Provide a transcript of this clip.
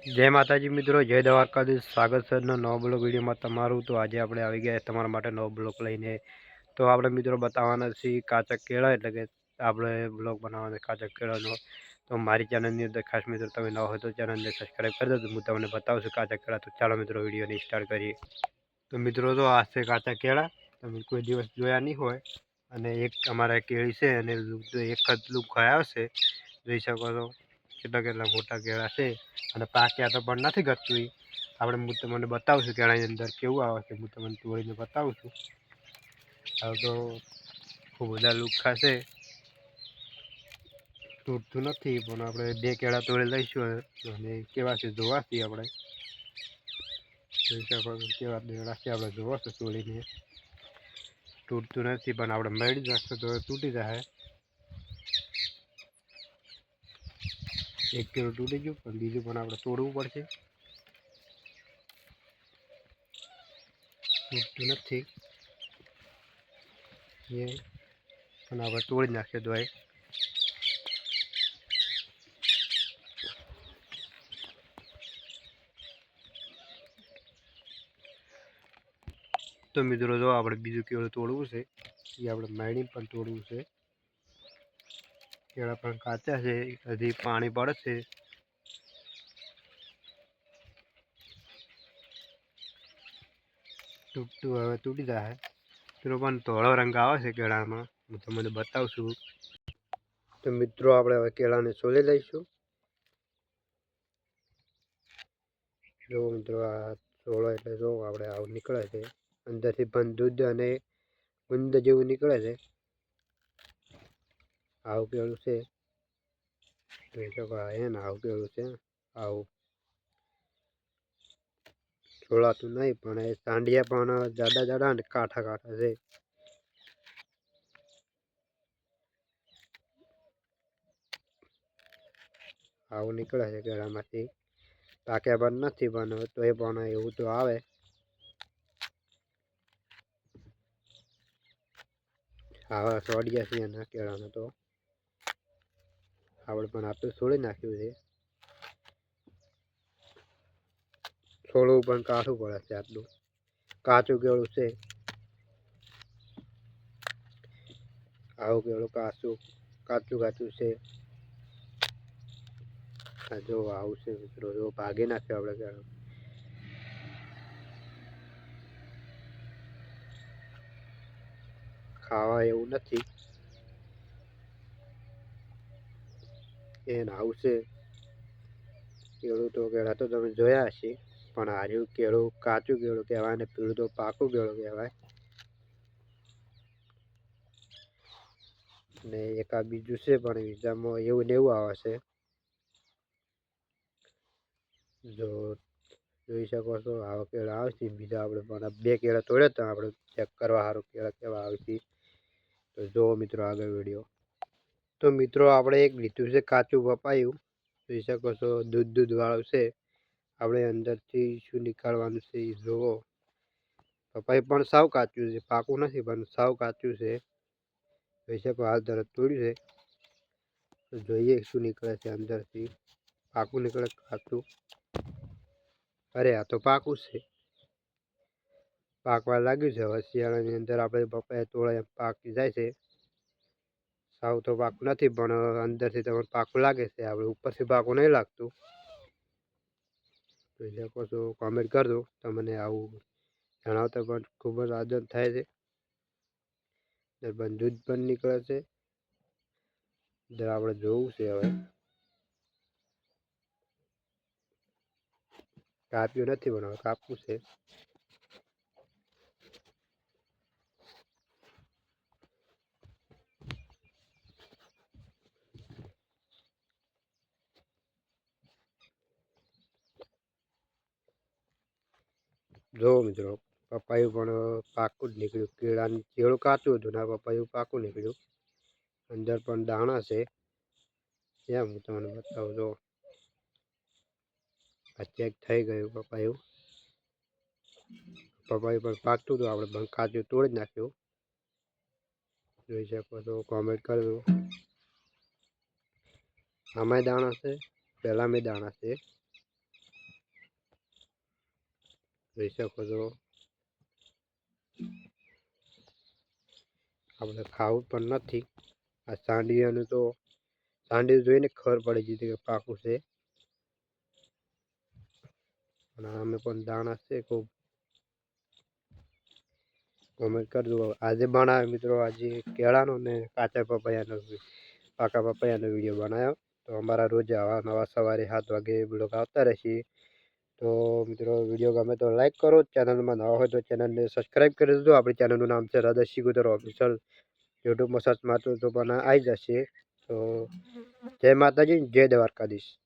જય માતાજી મિત્રો, જય દ્વારકાધીશ. સ્વાગત છે આજનો નવો બ્લોક વિડીયોમાં તમારું. તો આજે આપણે આવી ગયા તમારા માટે નવો બ્લોક લઈને. તો આપણે મિત્રો બતાવવાના છીએ કાચા કેળા, એટલે કે આપણે બ્લોગ બનાવવાના કાચા કેળાનો. તો મારી ચેનલની અંદર ખાસ મિત્રો તમે ન હોય તો ચેનલને સબસ્ક્રાઈબ કરી દો હું તમને બતાવું કાચા કેળા. તો ચાલો મિત્રો વિડીયોને સ્ટાર્ટ કરીએ. તો મિત્રો તો આ છે કાચા કેળા. તમે કોઈ દિવસ જોયા નહીં હોય. અને એક અમારા કેળી છે અને એક જ લૂપ ખાયા છે જોઈ શકો છો. કેટલા કેટલા મોટા કેળા છે. અને પાક્યા તો પણ નથી ઘટતું એ આપણે હું તમને બતાવું છું કેળાની અંદર કેવું આવે છે. હું તમને તોડીને બતાવું છું. હવે તો ખૂબ બધા લુખ્ખા છે તૂટતું નથી, પણ આપણે બે કેળા તોડી લઈશું અને કેવા છે જોવાથી આપણે. જોઈ શકો છો કેવા કેળા છે આપણે જોવાશું તોડીને તૂટતું નથી, પણ આપણે મેળવી નાખશું તો તૂટી જાય એક કિલો તૂટી ગયું પણ બીજું પણ આપણે તોડવું પડશે. તૂટતું નથી. એ પણ આપણે તોડી નાખીએ તો તો મિત્રો, જો આપણે બીજું કેળું તોડવું છે, એ આપણે માયણી પણ તોડવું છે. કેળા પણ કાચા છે હજી પાણી પડે છે તૂટતું હવે તૂટી જાય. પેલો પણ ધોળો રંગ આવે છે કેળામાં. હું તમને બતાવશું. તો મિત્રો, આપણે હવે કેળાને સોલી લઈશું. જો મિત્રો, આ સોળો એટલે જો, આપણે આવું નીકળે છે. અંદરથી પણ દૂધ અને ગુંદ જેવું નીકળે છે. આવું કેળું છે. જોઈ શકો હે ને, આવું કેળું છે. આવું. છોડાતું નહીં, પણ એ સાંડિયા પણ જાડા જાડા ને કાંઠા કાંઠા છે. આવું નીકળે છે કેળામાંથી પાક્યા પણ નથી પણ તો એ પણ એવું તો આવે. આવા સોડિયા છે એના કેળાનો તો. આપણે પણ આપણે છોડી નાખ્યું છે. છોડવું પણ કાઢવું પડે છે આટલું. કાચું કેળું છે. આવું કેળું કાચું કાચું કાચું છે. જો આવું છે મિત્રો, જો ભાગી નાખ્યો આપણે કેળું. ખાવા એવું નથી. એને આવશે કેળું તો કેળા તો તમે જોયા હશે. પણ આજુ કેળું, કાચું કેળું કહેવાય ને પીળું તો પાકું કેળું કહેવાય. ને એક આ બીજું છે પણ બીજામાં એવું ને એવું આવે છે. જો જોઈ શકો છો, આવા કેળા આવશે બીજા આપણે પણ બે કેળા તોડ્યા હતા. આપણે ચેક કરવા સારું કેળા કેવા આવશે તો જુઓ મિત્રો આગળ વીડિયો તો મિત્રો આપણે એક લીધું છે, કાચું પપાયું. જોઈ શકો છો, દૂધ દૂધ વાળું છે. આપણે અંદરથી શું નીકાળવાનું છે એ જુઓ પપાઈ પણ સાવ કાચું છે, પાકું નથી, પણ સાવ કાચું છે. જોઈ શકો, હાલ તરત તોડ્યું છે. તો જોઈએ શું નીકળે છે અંદરથી. પાકું નીકળે કાચું? અરે, આ તો પાકું છે. પાકવા લાગ્યું છે, હવે શિયાળાની અંદર આપણે પપાયા તોળે પાકી જાય છે. સાવ તો પાકું નથી, પણ અંદરથી તમને પાકું લાગે છે. આપણે ઉપરથી પાકું નહીં લાગતું. તો શકો તો કોમેન્ટ કરજો, તમને આવું જણાવતા પણ ખૂબ જ આદર થાય છે. દૂધ પણ નીકળે છે. આપણે જોવું છે હવે. કાપ્યું નથી પણ હવે કાપવું છે. જો મિત્રો પપૈયું પણ પાકું જ નીકળ્યું. કેળાનું કેળું કાચું હતું ને પપાયું પાકું નીકળ્યું. અંદર પણ દાણા છે. એમ હું તમને બતાવું? જો, આ ચેક થઈ ગયું પપૈયું પપાયું પણ પાકતું હતું. આપણે પણ કાચું તોડી નાખ્યું. જોઈ શકો તો કોમેન્ટ કરજો આમાંય દાણા છે. પહેલાં મેં દાણા છે. જોઈ શકો આપણે ખાવું પણ નથી. આ સાંડિયાનું તો, સાંડિયું જોઈને ખબર પડી જતી કે પાકું છે. અને અમે પણ દાણા છે ખૂબ. કોમેન્ટ કરજો. આજે બનાવ્યો મિત્રો, આજે કેળાનો ને કાચા પપૈયાનો પાકા પપૈયાનો વીડિયો બનાવ્યો. તો અમારા રોજ આવા નવા સવારે સાત વાગે બ્લોગ આવતા રહેશે તો મિત્રો, વીડિયો ગમે તો લાઈક કરો. ચેનલમાં નવા હોય તો ચેનલને સબસ્ક્રાઈબ કરી દેજો. આપણી ચેનલનું નામ છે રાધા ગુજર ઓફિશિયલ યુટ્યુબમાં સર્ચ મારતો તો પણ આવી જશે. તો જય માતાજી, જય દ્વારકાધીશ.